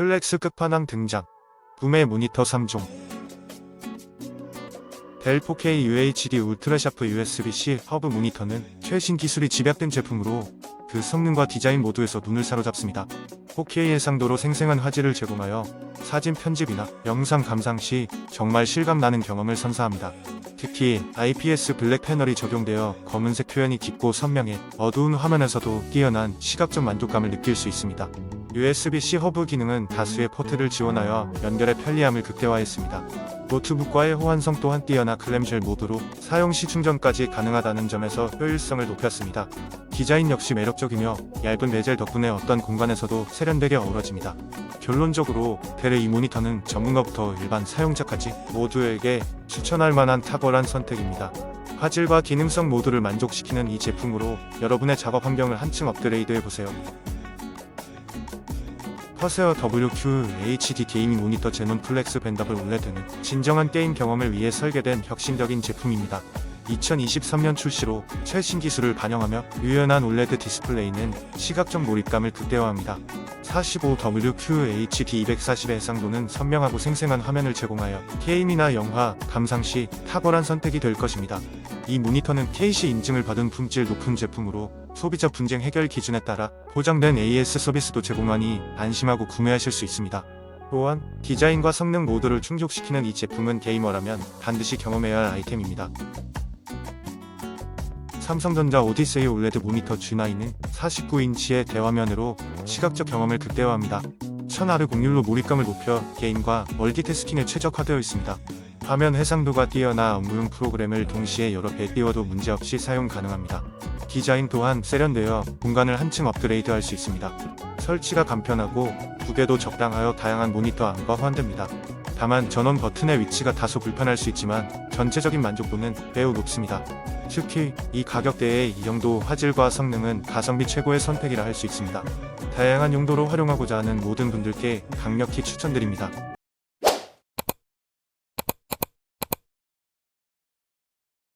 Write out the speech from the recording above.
플렉스 끝판왕 등장. 구매 모니터 3종. 델 4K UHD 울트라샤프 USB-C 허브 모니터는 최신 기술이 집약된 제품으로 그 성능과 디자인 모두에서 눈을 사로잡습니다. 4K 해상도로 생생한 화질을 제공하여 사진 편집이나 영상 감상 시 정말 실감나는 경험을 선사합니다. 특히 IPS 블랙 패널이 적용되어 검은색 표현이 깊고 선명해 어두운 화면에서도 뛰어난 시각적 만족감을 느낄 수 있습니다. USB-C 허브 기능은 다수의 포트를 지원하여 연결의 편리함을 극대화했습니다. 노트북과의 호환성 또한 뛰어나 클램쉘 모드로 사용 시 충전까지 가능하다는 점에서 효율성을 높였습니다. 디자인 역시 매력적이며 얇은 베젤 덕분에 어떤 공간에서도 세련되게 어우러집니다. 결론적으로 델의 이 모니터는 전문가부터 일반 사용자까지 모두에게 추천할 만한 탁월한 선택입니다. 화질과 기능성 모두를 만족시키는 이 제품으로 여러분의 작업 환경을 한층 업그레이드해 보세요. 커세어 WQHD 게이밍 모니터 제논 플렉스 밴더블 올레드는 진정한 게임 경험을 위해 설계된 혁신적인 제품입니다. 2023년 출시로 최신 기술을 반영하며 유연한 올레드 디스플레이는 시각적 몰입감을 극대화합니다. 45WQHD 240의 해상도는 선명하고 생생한 화면을 제공하여 게임이나 영화, 감상 시 탁월한 선택이 될 것입니다. 이 모니터는 KC 인증을 받은 품질 높은 제품으로 소비자 분쟁 해결 기준에 따라 보장된 AS 서비스도 제공하니 안심하고 구매하실 수 있습니다. 또한 디자인과 성능 모두를 충족시키는 이 제품은 게이머라면 반드시 경험해야 할 아이템입니다. 삼성전자 오디세이 올레드 모니터 G9은 49인치의 대화면으로 시각적 경험을 극대화합니다. 1000R 공률로 몰입감을 높여 게임과 멀티태스킹에 최적화되어 있습니다. 화면 해상도가 뛰어나 업무용 프로그램을 동시에 여러 배 띄워도 문제없이 사용 가능합니다. 디자인 또한 세련되어 공간을 한층 업그레이드 할 수 있습니다. 설치가 간편하고 무게도 적당하여 다양한 모니터 안과 호환됩니다. 다만 전원 버튼의 위치가 다소 불편할 수 있지만 전체적인 만족도는 매우 높습니다. 특히 이 가격대에 이 정도 화질과 성능은 가성비 최고의 선택이라 할 수 있습니다. 다양한 용도로 활용하고자 하는 모든 분들께 강력히 추천드립니다.